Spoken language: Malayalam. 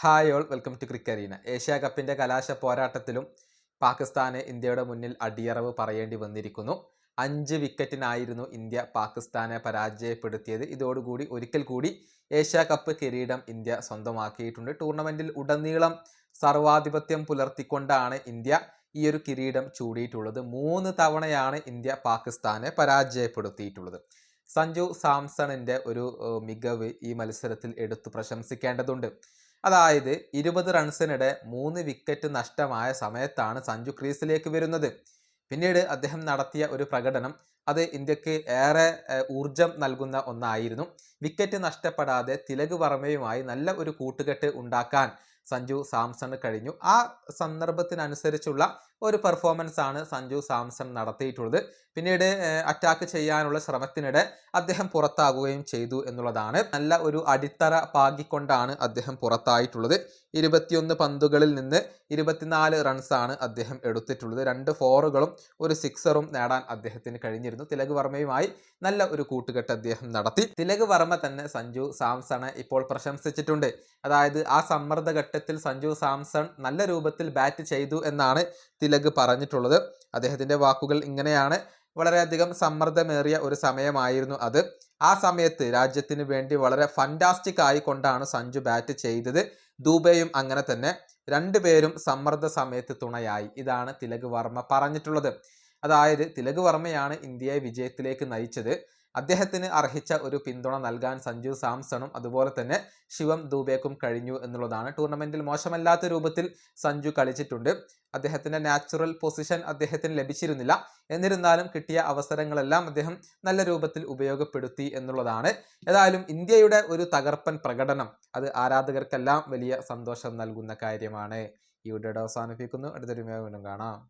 Hi all welcome to Cricarena Asia കപ്പിന്റെ കലാശ പോരാട്ടത്തിലും പാകിസ്ഥാന് ഇന്ത്യയുടെ മുന്നിൽ അടിയറവ് പറയേണ്ടി വന്നിരിക്കുന്നു. അഞ്ച് വിക്കറ്റിനായിരുന്നു ഇന്ത്യ പാകിസ്ഥാനെ പരാജയപ്പെടുത്തിയത്. ഇതോടുകൂടി ഒരിക്കൽ കൂടി ഏഷ്യ കപ്പ് കിരീടം ഇന്ത്യ സ്വന്തമാക്കിയിട്ടുണ്ട്. ടൂർണമെന്റിൽ ഉടനീളം സർവാധിപത്യം പുലർത്തിക്കൊണ്ടാണ് ഇന്ത്യ ഈ ഒരു കിരീടം ചൂടിയിട്ടുള്ളത്. മൂന്ന് തവണയാണ് ഇന്ത്യ പാകിസ്ഥാനെ പരാജയപ്പെടുത്തിയിട്ടുള്ളത്. സഞ്ജു സാംസണിന്റെ ഒരു മികവ് ഈ മത്സരത്തിൽ എടുത്തു പ്രശംസിക്കേണ്ടതുണ്ട്. അതായത് ഇരുപത് റൺസിനിടെ മൂന്ന് വിക്കറ്റ് നഷ്ടമായ സമയത്താണ് സഞ്ജു ക്രീസിലേക്ക് വരുന്നത്. പിന്നീട് അദ്ദേഹം നടത്തിയ ഒരു പ്രകടനം അത് ഇന്ത്യയ്ക്ക് ഏറെ ഊർജം നൽകുന്ന ഒന്നായിരുന്നു. വിക്കറ്റ് നഷ്ടപ്പെടാതെ തിലക് വർമ്മയുമായി നല്ല ഒരു കൂട്ടുകെട്ട് ഉണ്ടാക്കാൻ സഞ്ജു സാംസൺ കഴിഞ്ഞു. ആ സന്ദർഭത്തിനനുസരിച്ചുള്ള ഒരു പെർഫോമൻസ് ആണ് സഞ്ജു സാംസൺ നടത്തിയിട്ടുള്ളത്. പിന്നീട് അറ്റാക്ക് ചെയ്യാനുള്ള ശ്രമത്തിനിടെ അദ്ദേഹം പുറത്താകുകയും ചെയ്തു എന്നുള്ളതാണ്. നല്ല ഒരു അടിത്തറ പാകിക്കൊണ്ടാണ് അദ്ദേഹം പുറത്തായിട്ടുള്ളത്. ഇരുപത്തിയൊന്ന് പന്തുകളിൽ നിന്ന് ഇരുപത്തിനാല് റൺസാണ് അദ്ദേഹം എടുത്തിട്ടുള്ളത്. രണ്ട് ഫോറുകളും ഒരു സിക്സറും നേടാൻ അദ്ദേഹത്തിന് കഴിഞ്ഞിരുന്നു. തിലക് വർമ്മയുമായി നല്ല ഒരു കൂട്ടുകെട്ട് അദ്ദേഹം നടത്തി. തിലക് വർമ്മ തന്നെ സഞ്ജു സാംസണെ ഇപ്പോൾ പ്രശംസിച്ചിട്ടുണ്ട്. അതായത് ആ സമ്മർദ്ദ ഘട്ടത്തിൽ സഞ്ജു സാംസൺ നല്ല രൂപത്തിൽ ബാറ്റ് ചെയ്തു എന്നാണ് തിലക് പറഞ്ഞിട്ടുള്ളത്. അദ്ദേഹത്തിന്റെ വാക്കുകൾ ഇങ്ങനെയാണ്. വളരെയധികം സമ്മർദ്ദമേറിയ ഒരു സമയമായിരുന്നു അത്. ആ സമയത്ത് രാജ്യത്തിന് വേണ്ടി വളരെ ഫന്റാസ്റ്റിക് ആയിക്കൊണ്ടാണ് സഞ്ജു ബാറ്റ് ചെയ്തത്. ദൂബെയും അങ്ങനെ തന്നെ. രണ്ടുപേരും സമ്മർദ്ദ സമയത്ത് തുണയായി. ഇതാണ് തിലക് വർമ്മ പറഞ്ഞിട്ടുള്ളത്. അതായത് തിലക് വർമ്മയാണ് ഇന്ത്യയെ വിജയത്തിലേക്ക് നയിച്ചത്. അദ്ദേഹത്തിന് അർഹിച്ച ഒരു പിന്തുണ നൽകാൻ സഞ്ജു സാംസണും അതുപോലെ തന്നെ ശിവം ദൂബേക്കും കഴിഞ്ഞു എന്നുള്ളതാണ്. ടൂർണമെന്റിൽ മോശമല്ലാത്ത രൂപത്തിൽ സഞ്ജു കളിച്ചിട്ടുണ്ട്. അദ്ദേഹത്തിന്റെ നാച്ചുറൽ പൊസിഷൻ അദ്ദേഹത്തിന് ലഭിച്ചിരുന്നില്ല. എന്നിരുന്നാലും കിട്ടിയ അവസരങ്ങളെല്ലാം അദ്ദേഹം നല്ല രൂപത്തിൽ ഉപയോഗപ്പെടുത്തി എന്നുള്ളതാണ്. ഏതായാലും ഇന്ത്യയുടെ ഒരു തകർപ്പൻ പ്രകടനം. അത് ആരാധകർക്കെല്ലാം വലിയ സന്തോഷം നൽകുന്ന കാര്യമാണ്. ഈ വീഡിയോ അവസാനിപ്പിക്കുന്നു. അടുത്തൊരു വീണ്ടും കാണാം.